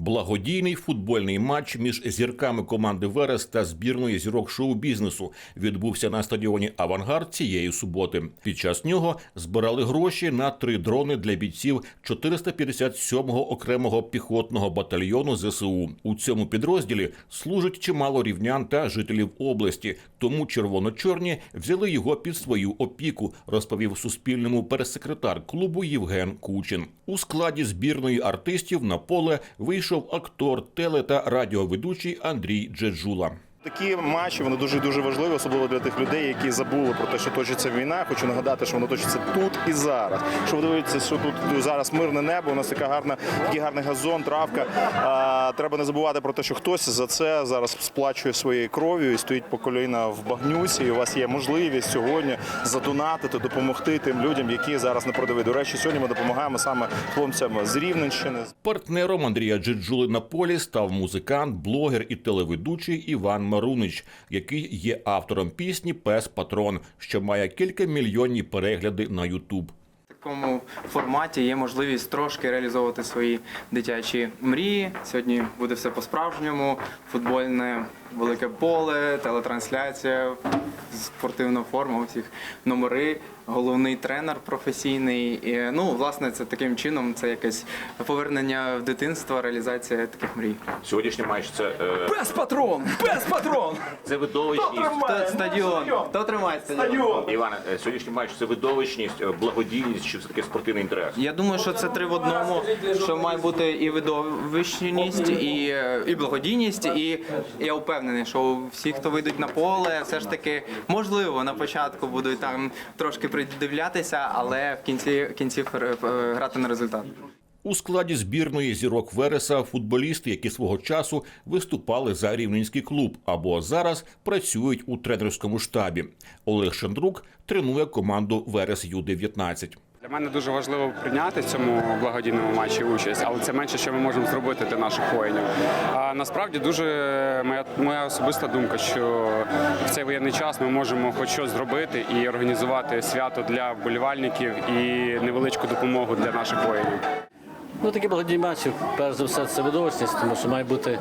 Благодійний футбольний матч між зірками команди Верес та збірної зірок шоу-бізнесу відбувся на стадіоні Авангард цієї суботи. Під час нього збирали гроші на три дрони для бійців 457-го окремого піхотного батальйону ЗСУ. У цьому підрозділі служить чимало рівнян та жителів області, тому червоно-чорні взяли його під свою опіку, розповів Суспільному пересекретар клубу Євген Кучин. У складі збірної артистів на поле вийшов актор, теле та радіоведучий Андрій Джеджула. Такі матчі вони дуже дуже важливі, особливо для тих людей, які забули про те, що точиться війна. Хочу нагадати, що воно точиться тут і зараз. Що ви дивитеся, що тут зараз мирне небо. У нас така гарна, такий гарний газон, травка. А, треба не забувати про те, що хтось за це зараз сплачує своєю кров'ю і стоїть по коліна в багнюці. І у вас є можливість сьогодні задонатити, допомогти тим людям, які зараз на продові. До речі, сьогодні ми допомагаємо саме хлопцям з Рівненщини. Партнером Андрія Джеджули на полі став музикант, блогер і телеведучий Іван Марунич, який є автором пісні Пес Патрон, що має кілька мільйонні перегляди на Ютуб. Такому форматі є можливість трошки реалізовувати свої дитячі мрії. Сьогодні буде все по-справжньому. Футбольне велике поле, телетрансляція, спортивна форма, усіх номери, головний тренер професійний. І, ну, власне, це таким чином це якесь повернення в дитинство, реалізація таких мрій. Сьогоднішній матч це, е, Без патрон! Без патрон! це видовищність. Хто стадіон? Хто тримає стадіон? Іване, е, сьогоднішній матч це видовищність, е, благодійність чи все таки спортивний інтерес. Я думаю, що це три в одному, що має бути і видовищність, і, і благодійність, і я впевнений, що всі, хто вийдуть на поле, все ж таки можливо на початку будуть там трошки придивлятися, але в кінці кінців е, грати на результат. У складі збірної зірок Вереса футболісти, які свого часу виступали за рівненський клуб або зараз працюють у тренерському штабі. Олег Шандрук тренує команду Верес Ю-19. Для мене дуже важливо прийняти в цьому благодійному матчі участь, але це менше, що ми можемо зробити для наших воїнів. А насправді дуже моя, моя особиста думка, що в цей воєнний час ми можемо хоч щось зробити і організувати свято для вболівальників і невеличку допомогу для наших воїнів. Ну, такі благодійні матчі, перш за все, це видовищність, тому що має бути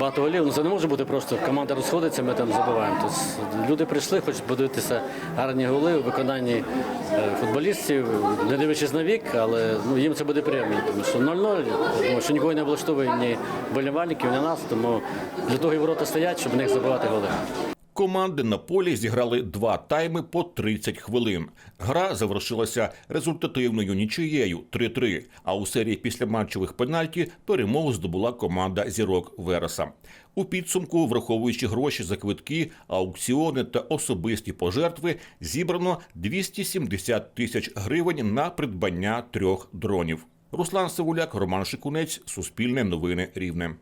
багато голів. Ну, це не може бути просто команда розходиться, ми там забуваємо. Тобто люди прийшли, хочуть подивитися гарні голи у виконанні е, футболістів, не дивлячись на вік, але ну, їм це буде приємно. Тому що 0-0, тому що нікого не влаштовує ні болівальників, ні нас, тому для того і ворота стоять, щоб в них забивати голи. Команди на полі зіграли два тайми по 30 хвилин. Гра завершилася результативною нічиєю 3-3, А у серії післяматчевих пенальті перемогу здобула команда зірок Вереса. У підсумку, враховуючи гроші за квитки, аукціони та особисті пожертви, зібрано 270 тисяч гривень на придбання трьох дронів. Руслан Савуляк, Роман Шикунець, Суспільне новини Рівне.